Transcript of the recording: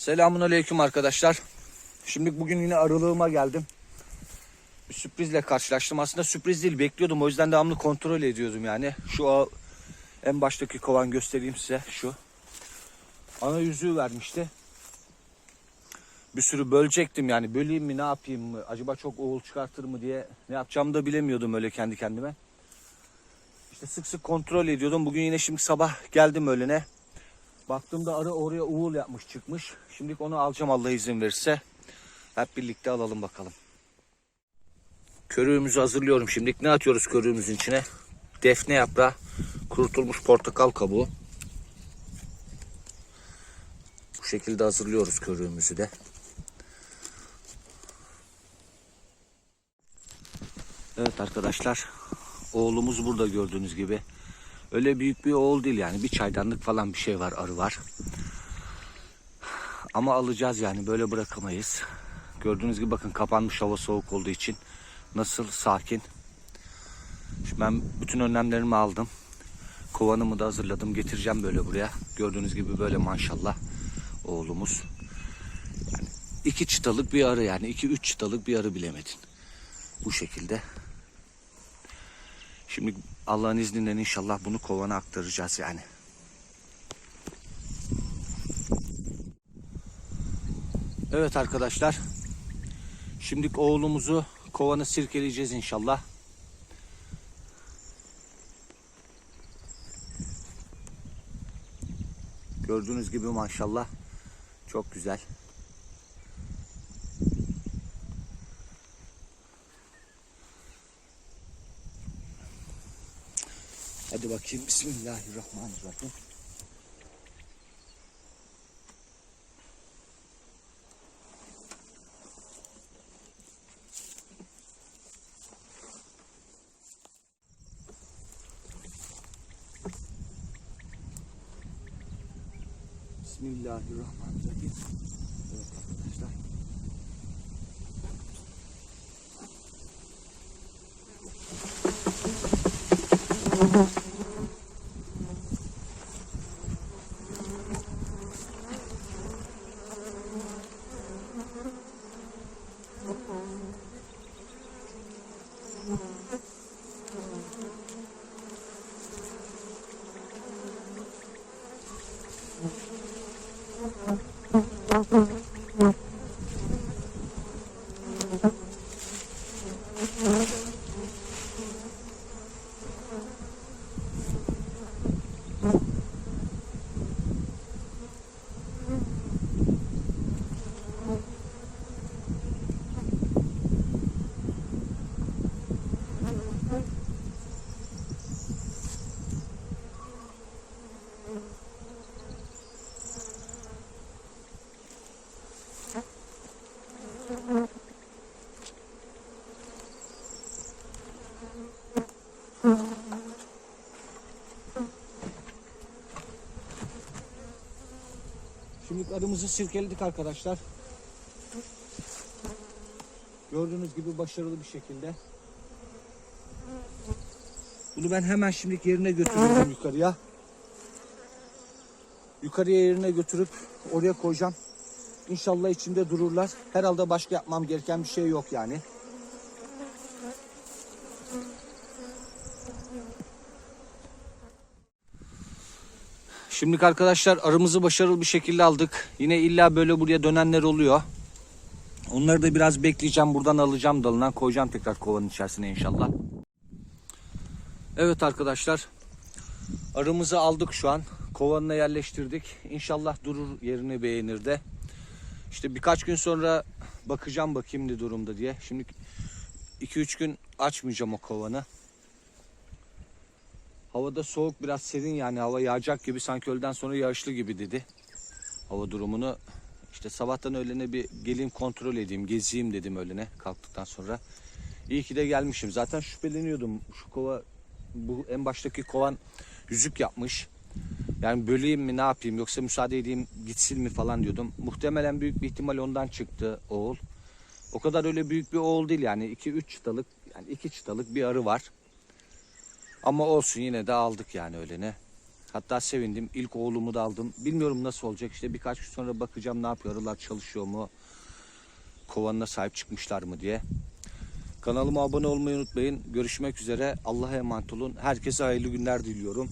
Selamun aleyküm arkadaşlar. Şimdi bugün yine arılığıma geldim. Bir sürprizle karşılaştım. Aslında sürpriz değil bekliyordum. O yüzden devamlı kontrol ediyordum yani. Şu en baştaki kovan göstereyim size şu. Ana yüzüğü vermişti. Bir sürü bölecektim yani. Böleyim mi ne yapayım mı? Acaba çok oğul çıkartır mı diye ne yapacağımı da bilemiyordum öyle kendi kendime. İşte sık sık kontrol ediyordum. Bugün yine şimdi sabah geldim öğlene. Baktığımda arı oraya uğul yapmış çıkmış. Şimdilik onu alacağım Allah izin verirse. Hep birlikte alalım bakalım. Körüğümüzü hazırlıyorum şimdilik. Ne atıyoruz körüğümüzün içine? Defne yaprağı, kurutulmuş portakal kabuğu. Bu şekilde hazırlıyoruz körüğümüzü de. Evet arkadaşlar. Oğlumuz burada gördüğünüz gibi. Öyle büyük bir oğul değil yani. Bir çaydanlık falan bir şey var, arı var. Ama alacağız yani böyle bırakamayız. Gördüğünüz gibi bakın kapanmış hava soğuk olduğu için. Nasıl sakin. Şimdi ben bütün önlemlerimi aldım. Kovanımı da hazırladım. Getireceğim böyle buraya. Gördüğünüz gibi böyle maşallah oğlumuz. Yani iki çıtalık bir arı yani. iki üç çıtalık bir arı bilemedin. Bu şekilde. Şimdi Allah'ın izniyle inşallah bunu kovana aktaracağız yani. Evet arkadaşlar. Şimdi oğlumuzu kovanı sirkeleyeceğiz inşallah. Gördüğünüz gibi maşallah çok güzel. Hadi bakayım Bismillahirrahmanirrahim. Bismillahirrahmanirrahim. Evet arkadaşlar. Şimdi arımızı sirkeledik arkadaşlar. Gördüğünüz gibi başarılı bir şekilde. Bunu ben hemen şimdi yerine götürüyorum yukarıya. Yukarıya yerine götürüp oraya koyacağım. İnşallah içinde dururlar. Herhalde başka yapmam gereken bir şey yok yani. Şimdi arkadaşlar arımızı başarılı bir şekilde aldık. Yine illa böyle buraya dönenler oluyor. Onları da biraz bekleyeceğim. Buradan alacağım dalından koyacağım tekrar kovanın içerisine inşallah. Evet arkadaşlar. Arımızı aldık şu an. Kovanına yerleştirdik. İnşallah durur yerini beğenir de. İşte birkaç gün sonra bakacağım bakayım ne durumda diye. Şimdi 2-3 gün açmayacağım o kovanı. Havada soğuk biraz serin yani hava yağacak gibi sanki öğleden sonra yağışlı gibi dedi. Hava durumunu işte sabahtan öğlene bir geleyim kontrol edeyim gezeyim dedim öğlene kalktıktan sonra. İyi ki de gelmişim zaten şüpheleniyordum şu kova bu en baştaki kovan yüzük yapmış. Yani böleyim mi ne yapayım yoksa müsaade edeyim gitsin mi falan diyordum. Muhtemelen büyük bir ihtimal ondan çıktı oğul. O kadar öyle büyük bir oğul değil yani 2-3 çıtalık yani 2 çıtalık bir arı var. Ama olsun yine de aldık yani öyle ne. Hatta sevindim. İlk oğlumu da aldım. Bilmiyorum nasıl olacak. İşte birkaç gün sonra bakacağım ne yapıyor. Arılar çalışıyor mu? Kovanına sahip çıkmışlar mı diye. Kanalıma abone olmayı unutmayın. Görüşmek üzere. Allah'a emanet olun. Herkese hayırlı günler diliyorum.